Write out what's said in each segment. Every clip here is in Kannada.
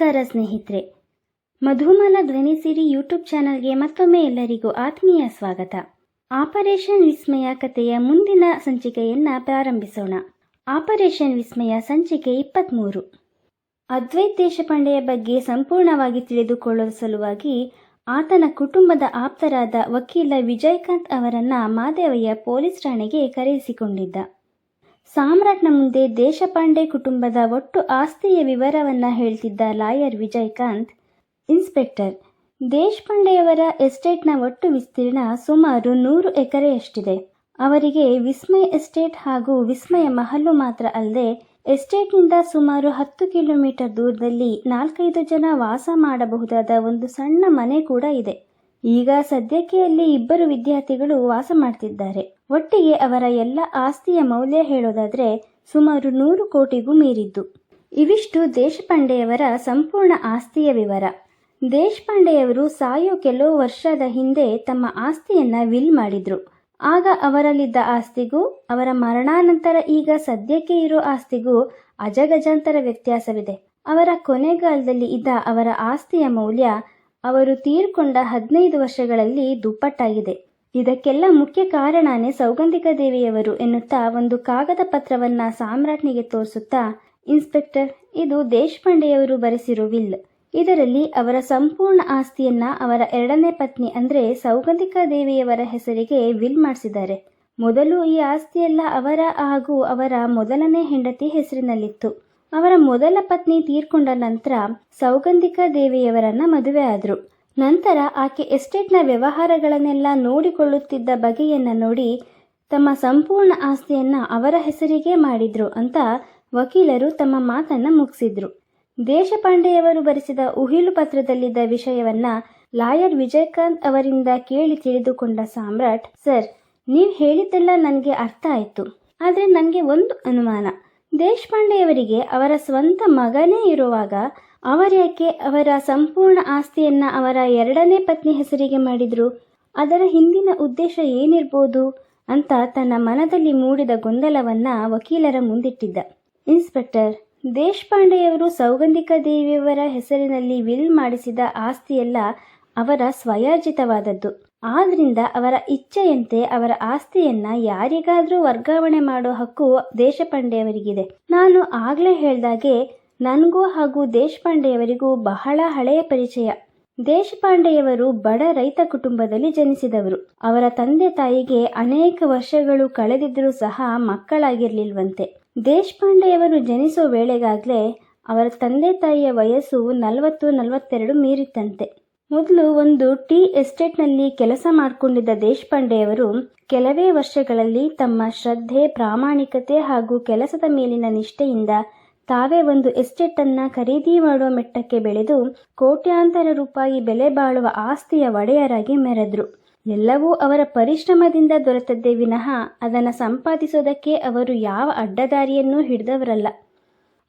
ನಮಸ್ಕಾರ ಸ್ನೇಹಿತರೆ. ಮಧುಮಲ ಧ್ವನಿ ಸಿರಿ ಯೂಟ್ಯೂಬ್ ಚಾನಲ್ಗೆ ಮತ್ತೊಮ್ಮೆ ಎಲ್ಲರಿಗೂ ಆತ್ಮೀಯ ಸ್ವಾಗತ. ಆಪರೇಷನ್ ವಿಸ್ಮಯ ಕಥೆಯ ಮುಂದಿನ ಸಂಚಿಕೆಯನ್ನು ಪ್ರಾರಂಭಿಸೋಣ. ಆಪರೇಷನ್ ವಿಸ್ಮಯ ಸಂಚಿಕೆ ಇಪ್ಪತ್ತ್ಮೂರು ಅದ್ವೈತ್ ದೇಶಪಾಂಡೆಯ ಬಗ್ಗೆ ಸಂಪೂರ್ಣವಾಗಿ ತಿಳಿದುಕೊಳ್ಳುವ ಸಲುವಾಗಿ ಆತನ ಕುಟುಂಬದ ಆಪ್ತರಾದ ವಕೀಲ ವಿಜಯಕಾಂತ್ ಅವರನ್ನು ಮಾದೇವಯ್ಯ ಪೊಲೀಸ್ ಠಾಣೆಗೆ ಕರೆಯಿಸಿಕೊಂಡಿದ್ದ. ಸಾಮ್ರಾಟ್ನ ಮುಂದೆ ದೇಶಪಾಂಡೆ ಕುಟುಂಬದ ಒಟ್ಟು ಆಸ್ತಿಯ ವಿವರವನ್ನ ಹೇಳ್ತಿದ್ದ ಲಾಯರ್ ವಿಜಯಕಾಂತ್, ಇನ್ಸ್ಪೆಕ್ಟರ್. ದೇಶಪಾಂಡೆಯವರ ಎಸ್ಟೇಟ್ನ ಒಟ್ಟು ವಿಸ್ತೀರ್ಣ ಸುಮಾರು ನೂರು ಎಕರೆಯಷ್ಟಿದೆ. ಅವರಿಗೆ ವಿಸ್ಮಯ ಎಸ್ಟೇಟ್ ಹಾಗೂ ವಿಸ್ಮಯ ಮಹಲು ಮಾತ್ರ ಅಲ್ಲದೆ, ಎಸ್ಟೇಟ್ನಿಂದ ಸುಮಾರು ಹತ್ತು ಕಿಲೋಮೀಟರ್ ದೂರದಲ್ಲಿ ನಾಲ್ಕೈದು ಜನ ವಾಸ ಮಾಡಬಹುದಾದ ಒಂದು ಸಣ್ಣ ಮನೆ ಕೂಡ ಇದೆ. ಈಗ ಸದ್ಯಕ್ಕೆ ಅಲ್ಲಿ ಇಬ್ಬರು ವಿದ್ಯಾರ್ಥಿಗಳು ವಾಸ ಮಾಡ್ತಿದ್ದಾರೆ. ಒಟ್ಟಿಗೆ ಅವರ ಎಲ್ಲ ಆಸ್ತಿಯ ಮೌಲ್ಯ ಹೇಳೋದಾದ್ರೆ ಸುಮಾರು ನೂರು ಕೋಟಿಗೂ ಮೀರಿದ್ದು. ಇವಿಷ್ಟು ದೇಶಪಾಂಡೆಯವರ ಸಂಪೂರ್ಣ ಆಸ್ತಿಯ ವಿವರ. ದೇಶಪಾಂಡೆಯವರು ಸಾಯೋ ಕೆಲವು ವರ್ಷದ ಹಿಂದೆ ತಮ್ಮ ಆಸ್ತಿಯನ್ನ ವಿಲ್ ಮಾಡಿದ್ರು. ಆಗ ಅವರಲ್ಲಿದ್ದ ಆಸ್ತಿಗೂ, ಅವರ ಮರಣಾನಂತರ ಈಗ ಸದ್ಯಕ್ಕೆ ಇರೋ ಆಸ್ತಿಗೂ ಅಜಗಜಾಂತರ ವ್ಯತ್ಯಾಸವಿದೆ. ಅವರ ಕೊನೆಗಾಲದಲ್ಲಿ ಇದ್ದ ಅವರ ಆಸ್ತಿಯ ಮೌಲ್ಯ ಅವರು ತೀರ್ಕೊಂಡ ಹದಿನೈದು ವರ್ಷಗಳಲ್ಲಿ ದುಪ್ಪಟ್ಟಾಗಿದೆ. ಇದಕ್ಕೆಲ್ಲ ಮುಖ್ಯ ಕಾರಣನೇ ಸೌಗಂಧಿಕ ದೇವಿಯವರು ಎನ್ನುತ್ತಾ ಒಂದು ಕಾಗದ ಪತ್ರವನ್ನ ಸಾಮ್ರಾಟ್ನಿಗೆ ತೋರಿಸುತ್ತಾ, ಇನ್ಸ್ಪೆಕ್ಟರ್, ಇದು ದೇಶಪಾಂಡೆಯವರು ಬರೆಸಿರುವ ವಿಲ್. ಇದರಲ್ಲಿ ಅವರ ಸಂಪೂರ್ಣ ಆಸ್ತಿಯನ್ನ ಅವರ ಎರಡನೇ ಪತ್ನಿ ಅಂದ್ರೆ ಸೌಗಂಧಿಕ ದೇವಿಯವರ ಹೆಸರಿಗೆ ವಿಲ್ ಮಾಡಿಸಿದ್ದಾರೆ. ಮೊದಲು ಈ ಆಸ್ತಿಯೆಲ್ಲ ಅವರ ಹಾಗೂ ಅವರ ಮೊದಲನೇ ಹೆಂಡತಿ ಹೆಸರಿನಲ್ಲಿತ್ತು. ಅವರ ಮೊದಲ ಪತ್ನಿ ತೀರ್ಕೊಂಡ ನಂತರ ಸೌಗಂಧಿಕಾ ದೇವಿಯವರನ್ನ ಮದುವೆ ಆದರು. ನಂತರ ಆಕೆ ಎಸ್ಟೇಟ್ನ ವ್ಯವಹಾರಗಳನ್ನೆಲ್ಲ ನೋಡಿಕೊಳ್ಳುತ್ತಿದ್ದ ಬಗೆಯನ್ನ ನೋಡಿ ತಮ್ಮ ಸಂಪೂರ್ಣ ಆಸ್ತಿಯನ್ನ ಅವರ ಹೆಸರಿಗೆ ಮಾಡಿದ್ರು ಅಂತ ವಕೀಲರು ತಮ್ಮ ಮಾತನ್ನ ಮುಗಿಸಿದ್ರು. ದೇಶಪಾಂಡೆಯವರು ಬರೆಸಿದ ಉಹಿಲು ಪತ್ರದಲ್ಲಿದ್ದ ವಿಷಯವನ್ನ ಲಾಯರ್ ವಿಜಯಕಾಂತ್ ಅವರಿಂದ ಕೇಳಿ ತಿಳಿದುಕೊಂಡ ಸಾಮ್ರಾಟ್, ಸರ್, ನೀವು ಹೇಳಿದ್ದೆಲ್ಲ ನನಗೆ ಅರ್ಥ ಆಯಿತು. ಆದರೆ ನನಗೆ ಒಂದು ಅನುಮಾನ. ದೇಶಪಾಂಡೆಯವರಿಗೆ ಅವರ ಸ್ವಂತ ಮಗನೇ ಇರುವಾಗ ಅವರ್ಯಾಕೆ ಅವರ ಸಂಪೂರ್ಣ ಆಸ್ತಿಯನ್ನ ಅವರ ಎರಡನೇ ಪತ್ನಿ ಹೆಸರಿಗೆ ಮಾಡಿದ್ರು? ಅದರ ಹಿಂದಿನ ಉದ್ದೇಶ ಏನಿರ್ಬೋದು? ಅಂತ ತನ್ನ ಮನದಲ್ಲಿ ಮೂಡಿದ ಗೊಂದಲವನ್ನ ವಕೀಲರ ಮುಂದಿಟ್ಟಿದ್ದ. ಇನ್ಸ್ಪೆಕ್ಟರ್, ದೇಶಪಾಂಡೆಯವರು ಸೌಗಂಧಿಕ ದೇವಿಯವರ ಹೆಸರಿನಲ್ಲಿ ವಿಲ್ ಮಾಡಿಸಿದ ಆಸ್ತಿಯೆಲ್ಲ ಅವರ ಸ್ವಯಾರ್ಜಿತವಾದದ್ದು. ಆದ್ರಿಂದ ಅವರ ಇಚ್ಛೆಯಂತೆ ಅವರ ಆಸ್ತಿಯನ್ನ ಯಾರಿಗಾದ್ರೂ ವರ್ಗಾವಣೆ ಮಾಡೋ ಹಕ್ಕು ದೇಶಪಾಂಡೆಯವರಿಗಿದೆ. ನಾನು ಆಗ್ಲೇ ಹೇಳ್ದಾಗೆ, ನನಗೂ ಹಾಗೂ ದೇಶಪಾಂಡೆಯವರಿಗೂ ಬಹಳ ಹಳೆಯ ಪರಿಚಯ. ದೇಶಪಾಂಡೆಯವರು ಬಡ ರೈತ ಕುಟುಂಬದಲ್ಲಿ ಜನಿಸಿದವರು. ಅವರ ತಂದೆ ತಾಯಿಗೆ ಅನೇಕ ವರ್ಷಗಳು ಕಳೆದಿದ್ದರೂ ಸಹ ಮಕ್ಕಳಾಗಿರ್ಲಿಲ್ವಂತೆ. ದೇಶಪಾಂಡೆಯವರು ಜನಿಸೋ ವೇಳೆಗಾಗಲೇ ಅವರ ತಂದೆ ತಾಯಿಯ ವಯಸ್ಸು ನಲವತ್ತು ನಲವತ್ತೆರಡು ಮೀರಿತ್ತಂತೆ. ಮೊದಲು ಒಂದು ಟೀ ಎಸ್ಟೇಟ್ನಲ್ಲಿ ಕೆಲಸ ಮಾಡಿಕೊಂಡಿದ್ದ ದೇಶಪಾಂಡೆಯವರು ಕೆಲವೇ ವರ್ಷಗಳಲ್ಲಿ ತಮ್ಮ ಶ್ರದ್ಧೆ, ಪ್ರಾಮಾಣಿಕತೆ ಹಾಗೂ ಕೆಲಸದ ಮೇಲಿನ ನಿಷ್ಠೆಯಿಂದ ತಾವೇ ಒಂದು ಎಸ್ಟೇಟನ್ನು ಖರೀದಿ ಮಾಡುವ ಮೆಟ್ಟಕ್ಕೆ ಬೆಳೆದು ಕೋಟ್ಯಾಂತರ ರೂಪಾಯಿ ಬೆಲೆ ಬಾಳುವ ಆಸ್ತಿಯ ಒಡೆಯರಾಗಿ ಮೆರೆದ್ರು. ಎಲ್ಲವೂ ಅವರ ಪರಿಶ್ರಮದಿಂದ ದೊರೆತದ್ದೇ ವಿನಃ ಅದನ್ನು ಸಂಪಾದಿಸೋದಕ್ಕೆ ಅವರು ಯಾವ ಅಡ್ಡದಾರಿಯನ್ನೂ ಹಿಡಿದವರಲ್ಲ.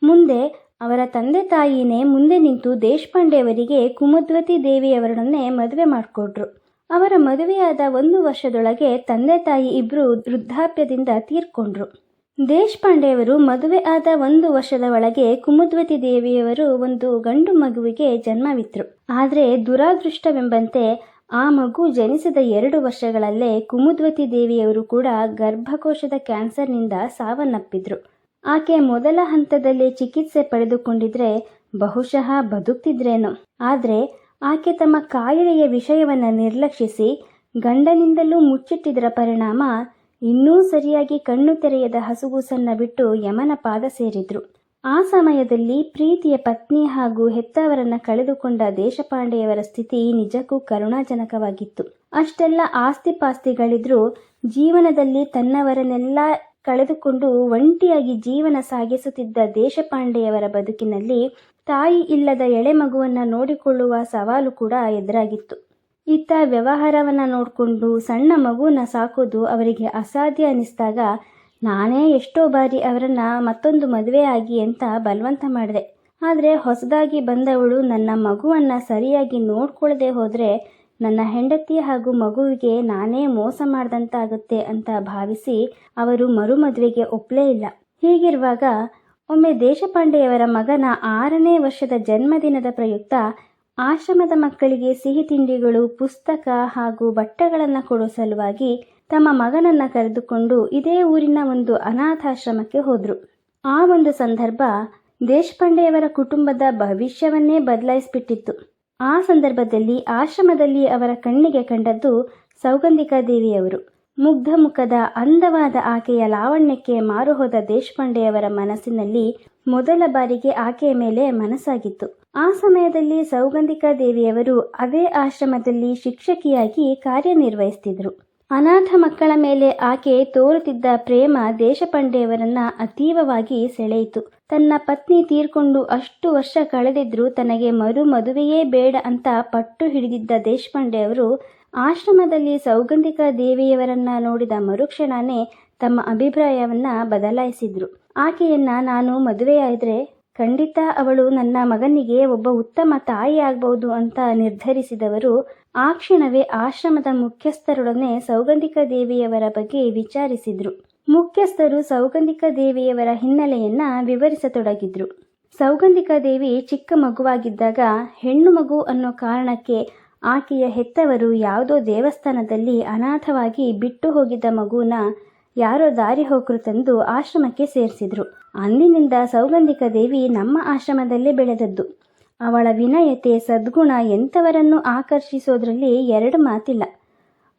ಮುಂದೆ ಅವರ ತಂದೆ ತಾಯಿನೇ ಮುಂದೆ ನಿಂತು ದೇಶಪಾಂಡೆಯವರಿಗೆ ಕುಮದ್ವತಿ ದೇವಿಯವರನ್ನೇ ಮದುವೆ ಮಾಡಿಕೊಟ್ರು. ಅವರ ಮದುವೆಯಾದ ಒಂದು ವರ್ಷದೊಳಗೆ ತಂದೆ ತಾಯಿ ಇಬ್ಬರು ವೃದ್ಧಾಪ್ಯದಿಂದ ತೀರ್ಕೊಂಡ್ರು. ದೇಶಪಾಂಡೆಯವರು ಮದುವೆ ಆದ ಒಂದು ವರ್ಷದ ಒಳಗೆ ಕುಮುದ್ವತಿ ದೇವಿಯವರು ಒಂದು ಗಂಡು ಮಗುವಿಗೆ ಜನ್ಮವಿತ್ರು. ಆದರೆ ದುರಾದೃಷ್ಟವೆಂಬಂತೆ ಆ ಮಗು ಜನಿಸಿದ ಎರಡು ವರ್ಷಗಳಲ್ಲೇ ಕುಮುದ್ವತಿ ದೇವಿಯವರು ಕೂಡ ಗರ್ಭಕೋಶದ ಕ್ಯಾನ್ಸರ್ನಿಂದ ಸಾವನ್ನಪ್ಪಿದ್ರು. ಆಕೆ ಮೊದಲ ಹಂತದಲ್ಲಿ ಚಿಕಿತ್ಸೆ ಪಡೆದುಕೊಂಡಿದ್ರೆ ಬಹುಶಃ ಬದುಕ್ತಿದ್ರೇನೋ. ಆದರೆ ಆಕೆ ತಮ್ಮ ಕಾಯಿಲೆಯ ವಿಷಯವನ್ನು ನಿರ್ಲಕ್ಷಿಸಿ ಗಂಡನಿಂದಲೂ ಮುಚ್ಚಿಟ್ಟಿದ್ದರ ಪರಿಣಾಮ ಇನ್ನೂ ಸರಿಯಾಗಿ ಕಣ್ಣು ತೆರೆಯದ ಹಸುಗೂಸನ್ನ ಬಿಟ್ಟು ಯಮನ ಪಾದ ಸೇರಿದ್ರು. ಆ ಸಮಯದಲ್ಲಿ ಪ್ರೀತಿಯ ಪತ್ನಿ ಹಾಗೂ ಹೆತ್ತವರನ್ನ ಕಳೆದುಕೊಂಡ ದೇಶಪಾಂಡೆಯವರ ಸ್ಥಿತಿ ನಿಜಕ್ಕೂ ಕರುಣಾಜನಕವಾಗಿತ್ತು. ಅಷ್ಟೆಲ್ಲ ಆಸ್ತಿ ಪಾಸ್ತಿಗಳಿದ್ರೂ ಜೀವನದಲ್ಲಿ ತನ್ನವರನ್ನೆಲ್ಲ ಕಳೆದುಕೊಂಡು ಒಂಟಿಯಾಗಿ ಜೀವನ ಸಾಗಿಸುತ್ತಿದ್ದ ದೇಶಪಾಂಡೆಯವರ ಬದುಕಿನಲ್ಲಿ ತಾಯಿ ಇಲ್ಲದ ಎಳೆ ಮಗುವನ್ನು ನೋಡಿಕೊಳ್ಳುವ ಸವಾಲು ಕೂಡ ಎದುರಾಗಿತ್ತು. ಇತ್ತ ವ್ಯವಹಾರವನ್ನ ನೋಡಿಕೊಂಡು ಸಣ್ಣ ಮಗುವನ್ನ ಸಾಕೋದು ಅವರಿಗೆ ಅಸಾಧ್ಯ ಅನ್ನಿಸಿದಾಗ ನಾನೇ ಎಷ್ಟೋ ಬಾರಿ ಅವರನ್ನ ಮತ್ತೊಂದು ಮದುವೆ ಆಗಿ ಅಂತ ಬಲವಂತ ಮಾಡಿದೆ. ಆದರೆ ಹೊಸದಾಗಿ ಬಂದವಳು ನನ್ನ ಮಗುವನ್ನ ಸರಿಯಾಗಿ ನೋಡ್ಕೊಳ್ಳದೆ ಹೋದರೆ ನನ್ನ ಹೆಂಡತಿ ಹಾಗೂ ಮಗುವಿಗೆ ನಾನೇ ಮೋಸ ಮಾಡ್ದಂತಾಗುತ್ತೆ ಅಂತ ಭಾವಿಸಿ ಅವರು ಮರುಮದುವೆಗೆ ಒಪ್ಪಲೇ ಇಲ್ಲ. ಹೀಗಿರುವಾಗ ಒಮ್ಮೆ ದೇಶಪಾಂಡೆಯವರ ಮಗನ ಆರನೇ ವರ್ಷದ ಜನ್ಮದಿನದ ಪ್ರಯುಕ್ತ ಆಶ್ರಮದ ಮಕ್ಕಳಿಗೆ ಸಿಹಿ ತಿಂಡಿಗಳು, ಪುಸ್ತಕ ಹಾಗೂ ಬಟ್ಟೆಗಳನ್ನು ಕೊಡೋ ಸಲುವಾಗಿ ತಮ್ಮ ಮಗನನ್ನು ಕರೆದುಕೊಂಡು ಇದೇ ಊರಿನ ಒಂದು ಅನಾಥಾಶ್ರಮಕ್ಕೆ ಹೋದರು. ಆ ಒಂದು ಸಂದರ್ಭ ದೇಶಪಾಂಡೆಯವರ ಕುಟುಂಬದ ಭವಿಷ್ಯವನ್ನೇ ಬದಲಾಯಿಸಿಬಿಟ್ಟಿತ್ತು. ಆ ಸಂದರ್ಭದಲ್ಲಿ ಆಶ್ರಮದಲ್ಲಿ ಅವರ ಕಣ್ಣಿಗೆ ಕಂಡದ್ದು ಸೌಗಂಧಿಕಾ ದೇವಿಯವರು. ಮುಗ್ಧ ಮುಖದ ಅಂದವಾದ ಆಕೆಯ ಲಾವಣ್ಯಕ್ಕೆ ಮಾರುಹೋದ ದೇಶಪಾಂಡೆಯವರ ಮನಸ್ಸಿನಲ್ಲಿ ಮೊದಲ ಬಾರಿಗೆ ಆಕೆಯ ಮೇಲೆ ಮನಸ್ಸಾಗಿತ್ತು. ಆ ಸಮಯದಲ್ಲಿ ಸೌಗಂಧಿಕಾ ದೇವಿಯವರು ಅದೇ ಆಶ್ರಮದಲ್ಲಿ ಶಿಕ್ಷಕಿಯಾಗಿ ಕಾರ್ಯನಿರ್ವಹಿಸ್ತಿದ್ರು. ಅನಾಥ ಮಕ್ಕಳ ಮೇಲೆ ಆಕೆ ತೋರುತ್ತಿದ್ದ ಪ್ರೇಮ ದೇಶಪಾಂಡೆಯವರನ್ನ ಅತೀವವಾಗಿ ಸೆಳೆಯಿತು. ತನ್ನ ಪತ್ನಿ ತೀರ್ಕೊಂಡು ಅಷ್ಟು ವರ್ಷ ಕಳೆದಿದ್ರೂ ತನಗೆ ಮರು ಮದುವೆಯೇ ಬೇಡ ಅಂತ ಪಟ್ಟು ಹಿಡಿದಿದ್ದ ದೇಶಪಾಂಡೆಯವರು ಆಶ್ರಮದಲ್ಲಿ ಸೌಗಂಧಿಕ ದೇವಿಯವರನ್ನ ನೋಡಿದ ಮರುಕ್ಷಣನೇ ತಮ್ಮ ಅಭಿಪ್ರಾಯವನ್ನ ಬದಲಾಯಿಸಿದ್ರು. ಆಕೆಯನ್ನ ನಾನು ಮದುವೆಯಾದ್ರೆ ಖಂಡಿತ ಅವಳು ನನ್ನ ಮಗನಿಗೆ ಒಬ್ಬ ಉತ್ತಮ ತಾಯಿ ಆಗ್ಬಹುದು ಅಂತ ನಿರ್ಧರಿಸಿದವರು, ಆ ಕ್ಷಣವೇ ಆಶ್ರಮದ ಮುಖ್ಯಸ್ಥರೊಡನೆ ಸೌಗಂಧಿಕ ದೇವಿಯವರ ಬಗ್ಗೆ ವಿಚಾರಿಸಿದ್ರು. ಮುಖ್ಯಸ್ಥರು ಸೌಗಂಧಿಕ ದೇವಿಯವರ ಹಿನ್ನೆಲೆಯನ್ನ ವಿವರಿಸತೊಡಗಿದ್ರು. ಸೌಗಂಧಿಕ ದೇವಿ ಚಿಕ್ಕ ಮಗುವಾಗಿದ್ದಾಗ ಹೆಣ್ಣು ಮಗು ಅನ್ನೋ ಕಾರಣಕ್ಕೆ ಆಕೆಯ ಹೆತ್ತವರು ಯಾವುದೋ ದೇವಸ್ಥಾನದಲ್ಲಿ ಅನಾಥವಾಗಿ ಬಿಟ್ಟು ಹೋಗಿದ್ದ ಮಗುನ ಯಾರೋ ದಾರಿ ಹೋಕರು ತಂದು ಆಶ್ರಮಕ್ಕೆ ಸೇರಿಸಿದ್ರು. ಅಂದಿನಿಂದ ಸೌಗಂಧಿಕ ದೇವಿ ನಮ್ಮ ಆಶ್ರಮದಲ್ಲೇ ಬೆಳೆದದ್ದು. ಅವಳ ವಿನಯತೆ, ಸದ್ಗುಣ ಎಂಥವರನ್ನು ಆಕರ್ಷಿಸೋದ್ರಲ್ಲಿ ಎರಡು ಮಾತಿಲ್ಲ.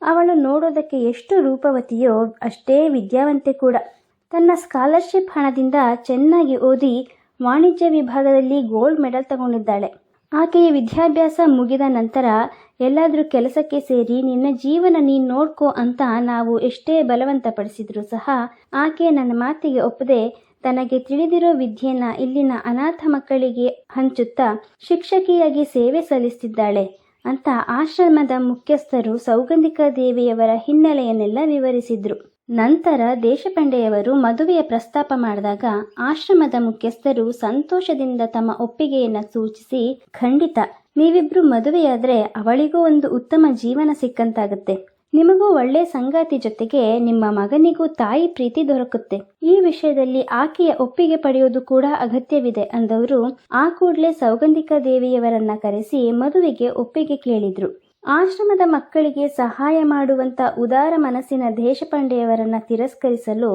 ಅವಳು ನೋಡೋದಕ್ಕೆ ಎಷ್ಟು ರೂಪವತಿಯೋ ಅಷ್ಟೇ ವಿದ್ಯಾವಂತೆ ಕೂಡ. ತನ್ನ ಸ್ಕಾಲರ್ಶಿಪ್ ಹಣದಿಂದ ಚೆನ್ನಾಗಿ ಓದಿ ವಾಣಿಜ್ಯ ವಿಭಾಗದಲ್ಲಿ ಗೋಲ್ಡ್ ಮೆಡಲ್ ತಗೊಂಡಿದ್ದಾಳೆ. ಆಕೆಯ ವಿದ್ಯಾಭ್ಯಾಸ ಮುಗಿದ ನಂತರ ಎಲ್ಲಾದರೂ ಕೆಲಸಕ್ಕೆ ಸೇರಿ ನಿನ್ನ ಜೀವನ ನೀನು ನೋಡ್ಕೋ ಅಂತ ನಾವು ಎಷ್ಟೇ ಬಲವಂತಪಡಿಸಿದ್ರು ಸಹ ಆಕೆ ನನ್ನ ಮಾತಿಗೆ ಒಪ್ಪದೆ ತನಗೆ ತಿಳಿದಿರೋ ವಿದ್ಯೆನ ಇಲ್ಲಿನ ಅನಾಥ ಮಕ್ಕಳಿಗೆ ಹಂಚುತ್ತಾ ಶಿಕ್ಷಕಿಯಾಗಿ ಸೇವೆ ಸಲ್ಲಿಸುತ್ತಿದ್ದಾಳೆ ಅಂತ ಆಶ್ರಮದ ಮುಖ್ಯಸ್ಥರು ಸೌಗಂಧಿಕಾ ದೇವಿಯವರ ಹಿನ್ನೆಲೆಯನ್ನೆಲ್ಲ ವಿವರಿಸಿದ್ರು. ನಂತರ ದೇಶಪಾಂಡೆಯವರು ಮದುವೆಯ ಪ್ರಸ್ತಾಪ ಮಾಡಿದಾಗ ಆಶ್ರಮದ ಮುಖ್ಯಸ್ಥರು ಸಂತೋಷದಿಂದ ತಮ್ಮ ಒಪ್ಪಿಗೆಯನ್ನು ಸೂಚಿಸಿ, ಖಂಡಿತ, ನೀವಿಬ್ರು ಮದುವೆಯಾದರೆ ಅವಳಿಗೂ ಒಂದು ಉತ್ತಮ ಜೀವನ ಸಿಕ್ಕಂತಾಗುತ್ತೆ. ನಿಮಗೂ ಒಳ್ಳೆ ಸಂಗಾತಿ ಜೊತೆಗೆ ನಿಮ್ಮ ಮಗನಿಗೂ ತಾಯಿ ಪ್ರೀತಿ ದೊರಕುತ್ತೆ. ಈ ವಿಷಯದಲ್ಲಿ ಆಕೆಯ ಒಪ್ಪಿಗೆ ಪಡೆಯೋದು ಕೂಡ ಅಗತ್ಯವಿದೆ ಅಂದವರು ಆ ಕೂಡಲೇ ಸೌಗಂಧಿಕಾ ದೇವಿಯವರನ್ನ ಕರೆಸಿ ಮದುವೆಗೆ ಒಪ್ಪಿಗೆ ಕೇಳಿದ್ರು. ಆಶ್ರಮದ ಮಕ್ಕಳಿಗೆ ಸಹಾಯ ಮಾಡುವಂತ ಉದಾರ ಮನಸ್ಸಿನ ದೇಶಪಾಂಡೆಯವರನ್ನ ತಿರಸ್ಕರಿಸಲು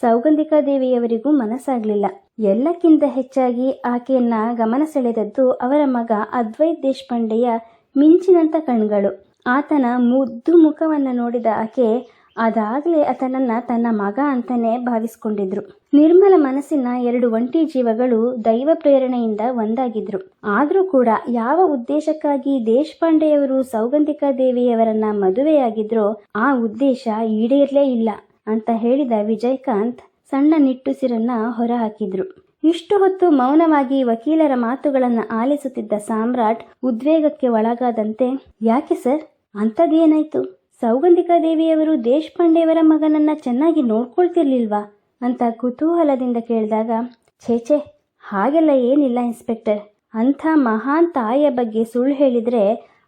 ಸೌಗಂಧಿಕಾ ದೇವಿಯವರಿಗೂ ಮನಸ್ಸಾಗಲಿಲ್ಲ. ಎಲ್ಲಕ್ಕಿಂತ ಹೆಚ್ಚಾಗಿ ಆಕೆಯನ್ನ ಗಮನ ಸೆಳೆದದ್ದು ಅವರ ಮಗ ಅದ್ವೈತ್ ದೇಶಪಾಂಡೆಯ ಮಿಂಚಿನಂತ ಕಣ್ಗಳು. ಆತನ ಮುದ್ದು ಮುಖವನ್ನ ನೋಡಿದ ಆಕೆ ಅದಾಗಲೇ ಆತನನ್ನು ತನ್ನ ಮಗ ಅಂತಲೇ ಭಾವಿಸ್ಕೊಂಡಿದ್ರು. ನಿರ್ಮಲ ಮನಸ್ಸಿನ ಎರಡು ಒಂಟಿ ಜೀವಗಳು ದೈವ ಪ್ರೇರಣೆಯಿಂದ ಒಂದಾಗಿದ್ರು. ಆದರೂ ಕೂಡ ಯಾವ ಉದ್ದೇಶಕ್ಕಾಗಿ ದೇಶಪಾಂಡೆಯವರು ಸೌಗಂಧಿಕಾ ದೇವಿಯವರನ್ನ ಮದುವೆಯಾಗಿದ್ರೋ ಆ ಉದ್ದೇಶ ಈಡೇರ್ಲೇ ಇಲ್ಲ ಅಂತ ಹೇಳಿದ ವಿಜಯಕಾಂತ್ ಸಣ್ಣ ನಿಟ್ಟುಸಿರನ್ನ ಹೊರಹಾಕಿದ್ರು. ಇಷ್ಟು ಹೊತ್ತು ಮೌನವಾಗಿ ವಕೀಲರ ಮಾತುಗಳನ್ನ ಆಲಿಸುತ್ತಿದ್ದ ಸಾಮ್ರಾಟ್ ಉದ್ವೇಗಕ್ಕೆ ಒಳಗಾದಂತೆ, ಯಾಕೆ ಸರ್? ಅಂಥದ್ದೇನಾಯ್ತು? ಸೌಗಂಧಿಕಾ ದೇವಿಯವರು ದೇಶಪಾಂಡೆಯವರ ಮಗನನ್ನ ಚೆನ್ನಾಗಿ ನೋಡ್ಕೊಳ್ತಿರ್ಲಿಲ್ವಾ ಅಂತ ಕುತೂಹಲದಿಂದ ಕೇಳಿದಾಗ ಛೇಛೆ ಹಾಗೆಲ್ಲ ಏನಿಲ್ಲ ಇನ್ಸ್ಪೆಕ್ಟರ್. ಅಂಥ ಮಹಾನ್ ತಾಯಿಯ ಬಗ್ಗೆ ಸುಳ್ಳು ಹೇಳಿದರೆ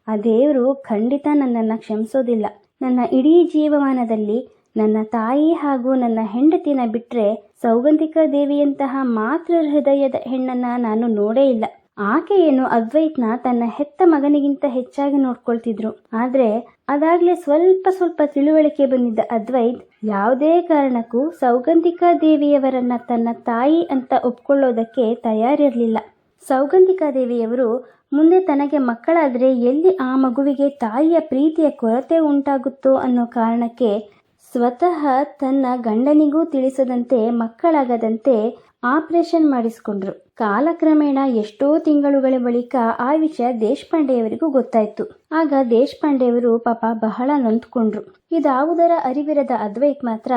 ಆ ದೇವರು ಖಂಡಿತ ನನ್ನನ್ನು ಕ್ಷಮಿಸೋದಿಲ್ಲ. ನನ್ನ ಇಡೀ ಜೀವಮಾನದಲ್ಲಿ ನನ್ನ ತಾಯಿ ಹಾಗೂ ನನ್ನ ಹೆಂಡತಿನ ಬಿಟ್ಟರೆ ಸೌಗಂಧಿಕಾ ದೇವಿಯಂತಹ ಮಾತೃ ಹೃದಯದ ಹೆಣ್ಣನ್ನು ನಾನು ನೋಡೇ ಇಲ್ಲ. ಆಕೆ ಏನು ಅದ್ವೈತ್ನ ತನ್ನ ಹೆತ್ತ ಮಗನಿಗಿಂತ ಹೆಚ್ಚಾಗಿ ನೋಡ್ಕೊಳ್ತಿದ್ರು. ಆದ್ರೆ ಅದಾಗ್ಲೇ ಸ್ವಲ್ಪ ಸ್ವಲ್ಪ ತಿಳುವಳಿಕೆ ಬಂದಿದ್ದ ಅದ್ವೈತ್, ಯಾವುದೇ ಕಾರಣಕ್ಕೂ ಸೌಗಂಧಿಕಾ ದೇವಿಯವರನ್ನ ತನ್ನ ತಾಯಿ ಅಂತ ಒಪ್ಕೊಳ್ಳೋದಕ್ಕೆ ತಯಾರಿರಲಿಲ್ಲ. ಸೌಗಂಧಿಕಾ ದೇವಿಯವರು ಮುಂದೆ ತನಗೆ ಮಕ್ಕಳಾದರೆ ಎಲ್ಲಿ ಆ ಮಗುವಿಗೆ ತಾಯಿಯ ಪ್ರೀತಿಯ ಕೊರತೆ ಉಂಟಾಗುತ್ತೋ ಅನ್ನೋ ಕಾರಣಕ್ಕೆ ಸ್ವತಃ ತನ್ನ ಗಂಡನಿಗೂ ತಿಳಿಸದಂತೆ ಮಕ್ಕಳಾಗದಂತೆ ಆಪರೇಷನ್ ಮಾಡಿಸಿಕೊಂಡ್ರು. ಕಾಲಕ್ರಮೇಣ ಎಷ್ಟೋ ತಿಂಗಳುಗಳ ಬಳಿಕ ಆ ವಿಷಯ ದೇಶಪಾಂಡೆಯವರಿಗೂ ಗೊತ್ತಾಯ್ತು. ಆಗ ದೇಶಪಾಂಡೆಯವರು ಪಾಪ ಬಹಳ ನೊಂದ್ಕೊಂಡ್ರು. ಇದಾವುದರ ಅರಿವಿರದ ಅದ್ವೈತ್ ಮಾತ್ರ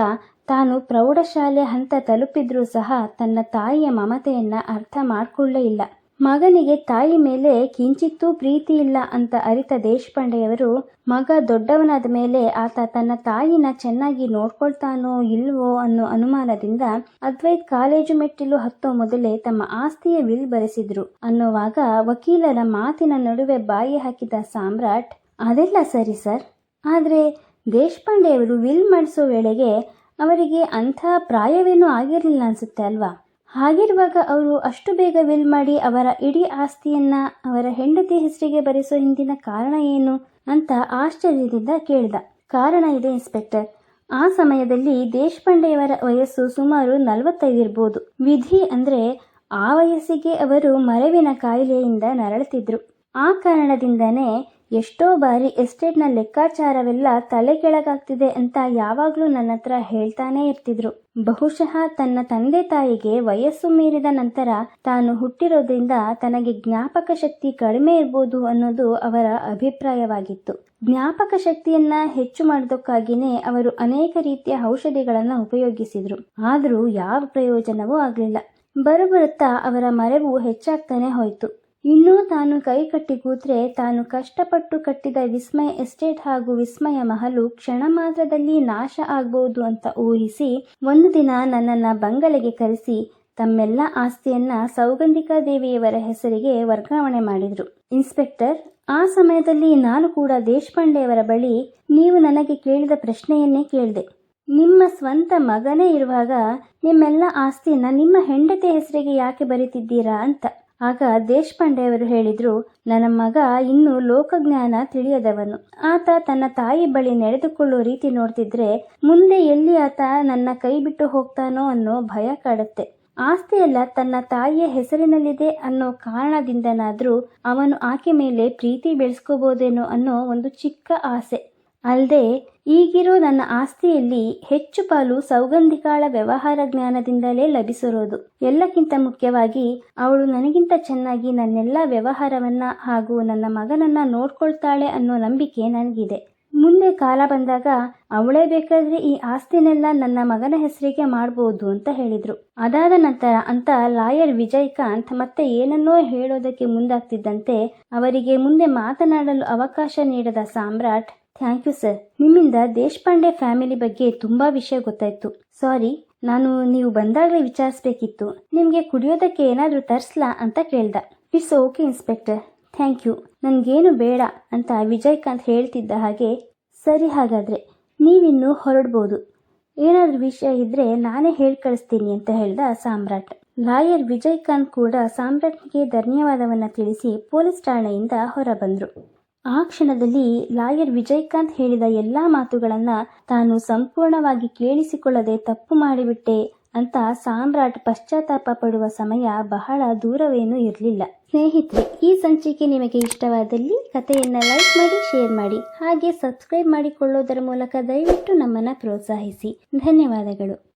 ತಾನು ಪ್ರೌಢಶಾಲೆ ಹಂತ ತಲುಪಿದ್ರೂ ಸಹ ತನ್ನ ತಾಯಿಯ ಮಮತೆಯನ್ನ ಅರ್ಥ ಮಾಡಿಕೊಳ್ಳೇ ಇಲ್ಲ. ಮಗನಿಗೆ ತಾಯಿ ಮೇಲೆ ಕಿಂಚಿತ್ತೂ ಪ್ರೀತಿ ಇಲ್ಲ ಅಂತ ಅರಿತ ದೇಶಪಾಂಡೆಯವರು, ಮಗ ದೊಡ್ಡವನಾದ ಮೇಲೆ ಆತ ತನ್ನ ತಾಯಿನ ಚೆನ್ನಾಗಿ ನೋಡ್ಕೊಳ್ತಾನೋ ಇಲ್ವೋ ಅನ್ನೋ ಅನುಮಾನದಿಂದ ಅದ್ವೈತ್ ಕಾಲೇಜು ಮೆಟ್ಟಿಲು ಹತ್ತೋ ಮೊದಲೇ ತಮ್ಮ ಆಸ್ತಿಯ ವಿಲ್ ಬರೆಸಿದ್ರು. ಅನ್ನೋವಾಗ ವಕೀಲರ ಮಾತಿನ ನಡುವೆ ಬಾಯಿ ಹಾಕಿದ ಸಾಮ್ರಾಟ್, ಅದೆಲ್ಲ ಸರಿ ಸರ್. ಆದರೆ ದೇಶಪಾಂಡೆಯವರು ವಿಲ್ ಮಾಡಿಸೋ ವೇಳೆಗೆ ಅವರಿಗೆ ಅಂಥ ಪ್ರಾಯವೇನೂ ಆಗಿರಲಿಲ್ಲ ಅನ್ಸುತ್ತೆ ಅಲ್ವಾ? ಹಾಗಿರುವಾಗ ಅವರು ಅಷ್ಟು ಬೇಗ ವಿಲ್ ಮಾಡಿ ಅವರ ಇಡೀ ಆಸ್ತಿಯನ್ನ ಅವರ ಹೆಂಡತಿ ಹೆಸರಿಗೆ ಬರೆಸೋ ಹಿಂದಿನ ಕಾರಣ ಏನು ಅಂತ ಆಶ್ಚರ್ಯದಿಂದ ಕೇಳಿದ. ಕಾರಣ ಇದೆ ಇನ್ಸ್ಪೆಕ್ಟರ್. ಆ ಸಮಯದಲ್ಲಿ ದೇಶಪಾಂಡೆಯವರ ವಯಸ್ಸು ಸುಮಾರು ನಲವತ್ತೈದಿರ್ಬೋದು. ವಿಧಿ ಅಂದ್ರೆ ಆ ವಯಸ್ಸಿಗೆ ಅವರು ಮರವಿನ ಕಾಯಿಲೆಯಿಂದ ನರಳುತ್ತಿದ್ರು. ಆ ಕಾರಣದಿಂದನೇ ಎಷ್ಟೋ ಬಾರಿ ಎಸ್ಟೇಟ್ನ ಲೆಕ್ಕಾಚಾರವೆಲ್ಲ ತಲೆ ಕೆಳಗಾಗ್ತಿದೆ ಅಂತ ಯಾವಾಗಲೂ ನನ್ನ ಹತ್ರ ಹೇಳ್ತಾನೆ ಇರ್ತಿದ್ರು. ಬಹುಶಃ ತನ್ನ ತಂದೆ ತಾಯಿಗೆ ವಯಸ್ಸು ಮೀರಿದ ನಂತರ ತಾನು ಹುಟ್ಟಿರೋದ್ರಿಂದ ತನಗೆ ಜ್ಞಾಪಕ ಶಕ್ತಿ ಕಡಿಮೆ ಇರ್ಬೋದು ಅನ್ನೋದು ಅವರ ಅಭಿಪ್ರಾಯವಾಗಿತ್ತು. ಜ್ಞಾಪಕ ಶಕ್ತಿಯನ್ನ ಹೆಚ್ಚು ಮಾಡೋದಕ್ಕಾಗಿಯೇ ಅವರು ಅನೇಕ ರೀತಿಯ ಔಷಧಿಗಳನ್ನು ಉಪಯೋಗಿಸಿದ್ರು. ಆದರೂ ಯಾವ ಪ್ರಯೋಜನವೂ ಆಗಲಿಲ್ಲ. ಬರುಬರುತ್ತಾ ಅವರ ಮರೆವು ಹೆಚ್ಚಾಗ್ತಾನೆ ಹೋಯಿತು. ಇನ್ನೂ ತಾನು ಕೈ ಕಟ್ಟಿ ಕೂತ್ರೆ ತಾನು ಕಷ್ಟಪಟ್ಟು ಕಟ್ಟಿದ ವಿಸ್ಮಯ ಎಸ್ಟೇಟ್ ಹಾಗೂ ವಿಸ್ಮಯ ಮಹಲು ಕ್ಷಣ ಮಾತ್ರದಲ್ಲಿ ನಾಶ ಆಗ್ಬಹುದು ಅಂತ ಊಹಿಸಿ ಒಂದು ದಿನ ನನ್ನನ್ನ ಬಂಗಲೆಗೆ ಕರೆಸಿ ತಮ್ಮೆಲ್ಲ ಆಸ್ತಿಯನ್ನ ಸೌಗಂಧಿಕಾ ದೇವಿಯವರ ಹೆಸರಿಗೆ ವರ್ಗಾವಣೆ ಮಾಡಿದ್ರು. ಇನ್ಸ್ಪೆಕ್ಟರ್, ಆ ಸಮಯದಲ್ಲಿ ನಾನು ಕೂಡ ದೇಶಪಾಂಡೆಯವರ ಬಳಿ ನೀವು ನನಗೆ ಕೇಳಿದ ಪ್ರಶ್ನೆಯನ್ನೇ ಕೇಳಿದೆ. ನಿಮ್ಮ ಸ್ವಂತ ಮಗನೇ ಇರುವಾಗ ನಿಮ್ಮೆಲ್ಲ ಆಸ್ತಿಯನ್ನ ನಿಮ್ಮ ಹೆಂಡತಿ ಹೆಸರಿಗೆ ಯಾಕೆ ಬರೀತಿದ್ದೀರಾ ಅಂತ. ಆಗ ದೇಶಪಾಂಡೆಯವರು ಹೇಳಿದರು, ನನ್ನ ಮಗ ಇನ್ನೂ ಲೋಕಜ್ಞಾನ ತಿಳಿಯದವನು. ಆತ ತನ್ನ ತಾಯಿ ಬಳಿ ನಡೆದುಕೊಳ್ಳೋ ರೀತಿ ನೋಡ್ತಿದ್ರೆ ಮುಂದೆ ಎಲ್ಲಿ ಆತ ನನ್ನ ಕೈ ಬಿಟ್ಟು ಹೋಗ್ತಾನೋ ಅನ್ನೋ ಭಯ ಕಾಡುತ್ತೆ. ಆಸ್ತಿಯೆಲ್ಲ ತನ್ನ ತಾಯಿಯ ಹೆಸರಿನಲ್ಲಿದೆ ಅನ್ನೋ ಕಾರಣದಿಂದನಾದರೂ ಅವನು ಆಕೆ ಮೇಲೆ ಪ್ರೀತಿ ಬೆಳೆಸ್ಕೋಬೋದೇನೋ ಅನ್ನೋ ಒಂದು ಚಿಕ್ಕ ಆಸೆ. ಅಲ್ಲದೆ, ಈಗಿರೋ ನನ್ನ ಆಸ್ತಿಯಲ್ಲಿ ಹೆಚ್ಚು ಪಾಲು ಸೌಗಂಧಿಕಾಳ ವ್ಯವಹಾರ ಜ್ಞಾನದಿಂದಲೇ ಲಭಿಸಿರೋದು. ಎಲ್ಲಕ್ಕಿಂತ ಮುಖ್ಯವಾಗಿ, ಅವಳು ನನಗಿಂತ ಚೆನ್ನಾಗಿ ನನ್ನೆಲ್ಲ ವ್ಯವಹಾರವನ್ನ ಹಾಗೂ ನನ್ನ ಮಗನನ್ನ ನೋಡ್ಕೊಳ್ತಾಳೆ ಅನ್ನೋ ನಂಬಿಕೆ ನನಗಿದೆ. ಮುಂದೆ ಕಾಲ ಬಂದಾಗ, ಅವಳೇ ಬೇಕಾದ್ರೆ ಈ ಆಸ್ತಿನೆಲ್ಲ ನನ್ನ ಮಗನ ಹೆಸರಿಗೆ ಮಾಡ್ಬೋದು ಅಂತ ಹೇಳಿದ್ರು. ಅದಾದ ನಂತರ ಅಂತ ಲಾಯರ್ ವಿಜಯಕಾಂತ್ ಮತ್ತೆ ಏನನ್ನೋ ಹೇಳೋದಕ್ಕೆ ಮುಂದಾಗ್ತಿದ್ದಂತೆ, ಅವರಿಗೆ ಮುಂದೆ ಮಾತನಾಡಲು ಅವಕಾಶ ನೀಡದ ಸಾಮ್ರಾಟ್ ಥ್ಯಾಂಕ್ ಯು ಸರ್ ನಿಮ್ಮಿಂದ ದೇಶಪಾಂಡೆ ಫ್ಯಾಮಿಲಿ ಬಗ್ಗೆ ತುಂಬಾ ವಿಷಯ ಗೊತ್ತಾಯ್ತು. ಸಾರಿ ನಾನು ನೀವು ಬಂದಾಗಲೇ ವಿಚಾರಿಸ್ಬೇಕಿತ್ತು. ನಿಮಗೆ ಕುಡಿಯೋದಕ್ಕೆ ಏನಾದರೂ ತರಿಸ್ಲಾ ಅಂತ ಕೇಳ್ದ. It's okay inspector thank you ನನಗೇನು ಬೇಡ ಅಂತ ವಿಜಯ್ಕಾಂತ್ ಹೇಳ್ತಿದ್ದ ಹಾಗೆ, ಸರಿ ಹಾಗಾದರೆ, ನೀವಿನ್ನು ಹೊರಡ್ಬೋದು. ಏನಾದರೂ ವಿಷಯ ಇದ್ದರೆ ನಾನೇ ಹೇಳಿ ಕಳಿಸ್ತೀನಿ ಅಂತ ಹೇಳ್ದ ಸಾಮ್ರಾಟ್. ಲಾಯರ್ ವಿಜಯಕಾಂತ್ ಕೂಡ ಸಾಮ್ರಾಟ್ಗೆ ಧನ್ಯವಾದವನ್ನು ತಿಳಿಸಿ ಪೊಲೀಸ್ ಠಾಣೆಯಿಂದ ಹೊರಬಂದರು. ಆ ಕ್ಷಣದಲ್ಲಿ ಲಾಯರ್ ವಿಜಯಕಾಂತ್ ಹೇಳಿದ ಎಲ್ಲಾ ಮಾತುಗಳನ್ನು ತಾನು ಸಂಪೂರ್ಣವಾಗಿ ಕೇಳಿಸಿಕೊಳ್ಳದೆ ತಪ್ಪು ಮಾಡಿಬಿಟ್ಟೆ ಅಂತ ಸಾಮ್ರಾಟ್ ಪಶ್ಚಾತ್ತಾಪ ಪಡುವ ಸಮಯ ಬಹಳ ದೂರವೇನೂ ಇರಲಿಲ್ಲ. ಸ್ನೇಹಿತರೆ, ಈ ಸಂಚಿಕೆ ನಿಮಗೆ ಇಷ್ಟವಾದಲ್ಲಿ ಕಥೆಯನ್ನು ಲೈಕ್ ಮಾಡಿ, ಶೇರ್ ಮಾಡಿ, ಹಾಗೆ ಸಬ್ಸ್ಕ್ರೈಬ್ ಮಾಡಿಕೊಳ್ಳೋದರ ಮೂಲಕ ದಯವಿಟ್ಟು ನಮ್ಮನ್ನು ಪ್ರೋತ್ಸಾಹಿಸಿ. ಧನ್ಯವಾದಗಳು.